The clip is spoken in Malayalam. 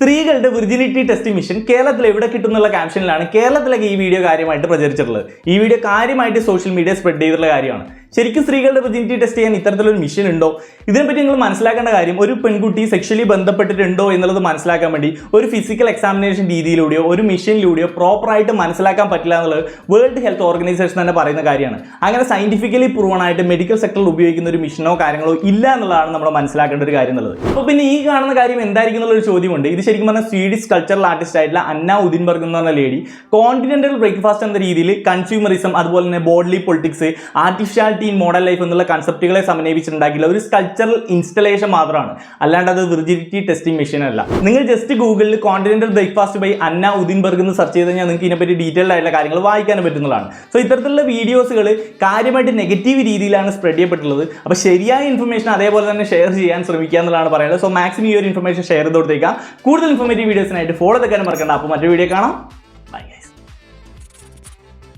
സ്ത്രീകളുടെ വിർജിനിറ്റി ടെസ്റ്റിംഗ് മിഷൻ കേരളത്തിൽ എവിടെ കിട്ടുന്നുള്ള ക്യാപ്ഷനിലാണ് കേരളത്തിലേക്ക് ഈ വീഡിയോ കാര്യമായിട്ട് പ്രചരിച്ചിട്ടുള്ളത്. ഈ വീഡിയോ കാര്യമായിട്ട് സോഷ്യൽ മീഡിയ സ്പ്രെഡ് ചെയ്തിട്ടുള്ള കാര്യമാണ്. ശരിക്കും സ്ത്രീകളുടെ വിർജിനിറ്റി ടെസ്റ്റ് ചെയ്യാൻ ഇത്തരത്തിലൊരു മിഷൻ ഉണ്ടോ? ഇതിനെപ്പറ്റി നിങ്ങൾ മനസ്സിലാക്കേണ്ട കാര്യം ഒരു പെൺകുട്ടി സെക്ഷലി ബന്ധപ്പെട്ടിട്ടുണ്ടോ എന്നുള്ളത് മനസ്സിലാക്കാൻ വേണ്ടി ഒരു ഫിസിക്കൽ എക്സാമിനേഷൻ രീതിയിലൂടെയോ ഒരു മിഷനിലൂടെയോ പ്രോപ്പറായിട്ട് മനസ്സിലാക്കാൻ പറ്റില്ല എന്നുള്ളത് വേൾഡ് ഹെൽത്ത് ഓർഗനൈസേഷൻ തന്നെ പറയുന്ന കാര്യമാണ്. അങ്ങനെ സയന്റിഫിക്കലി പ്രൂവൺ ആയിട്ട് മെഡിക്കൽ സെക്ടറിൽ ഉപയോഗിക്കുന്ന ഒരു മിഷനോ കാര്യങ്ങളോ ഇല്ല എന്നുള്ളതാണ് നമ്മൾ മനസ്സിലാക്കേണ്ട ഒരു കാര്യം എന്നുള്ളത്. അപ്പോൾ പിന്നെ ഈ കാണുന്ന കാര്യം എന്തായിരിക്കും എന്നുള്ളൊരു ചോദ്യമുണ്ട്. ഇത് ശരിക്കും പറഞ്ഞാൽ സ്വീഡിഷ് കൾച്ചറൽ ആർട്ടിസ്റ്റ് ആയിട്ടുള്ള അന്ന ഉദിൻബർഗ് എന്ന് പറഞ്ഞ ലേഡി കോണ്ടിനെന്റൽ ബ്രേക്ക്ഫാസ്റ്റ് എന്ന രീതിയിൽ കൺസ്യൂമറിസം അതുപോലെ തന്നെ bodily politics artificiality in model life എന്നുള്ള കൺസെപ്റ്റുകളെ സമന്വയിപ്പിച്ചിട്ടുണ്ടാക്കിയുള്ള ഒരു സ്കൾച്ചറൽ ഇൻസ്റ്റലേഷൻ മാത്രമാണ്. അല്ലാണ്ട് അത് വിർജിനിറ്റി ടെസ്റ്റിംഗ് മെഷീൻ അല്ല. നിങ്ങൾ ജസ്റ്റ് ഗൂഗിളിൽ continental breakfast by Anna Edinburgh എന്ന് സെർച്ച് ചെയ്ത് കഴിഞ്ഞാൽ നിങ്ങൾക്ക് ഇതിനെപ്പറ്റി ഡീറ്റെയിൽഡ് ആയിട്ടുള്ള കാര്യങ്ങൾ വായിക്കാൻ പറ്റുന്നതാണ്. സോ ഇത്തരത്തിലുള്ള വീഡിയോസുകൾ കാര്യമായിട്ട് നെഗറ്റീവ് രീതിയിലാണ് സ്പ്രെഡ് ചെയ്യപ്പെട്ടുള്ളത്. അപ്പോൾ ശരിയായ ഇൻഫർമേഷൻ അതേപോലെ തന്നെ ഷെയർ ചെയ്യാൻ ശ്രമിക്കുക എന്നുള്ളതാണ് പറയുന്നത്. സോ മാക്സിമം ഈ ഒരു ഇൻഫർമേഷൻ ഷെയർ ചെയ്ത് കൊടുത്തേക്കാം കൂടുതൽ ഇൻഫർമേറ്റീവ് വീഡിയോസിനായിട്ട് ഫോളോ തെക്കാനും മറക്കണ്ട. അപ്പോൾ മറ്റൊരു വീഡിയോ കാണാം.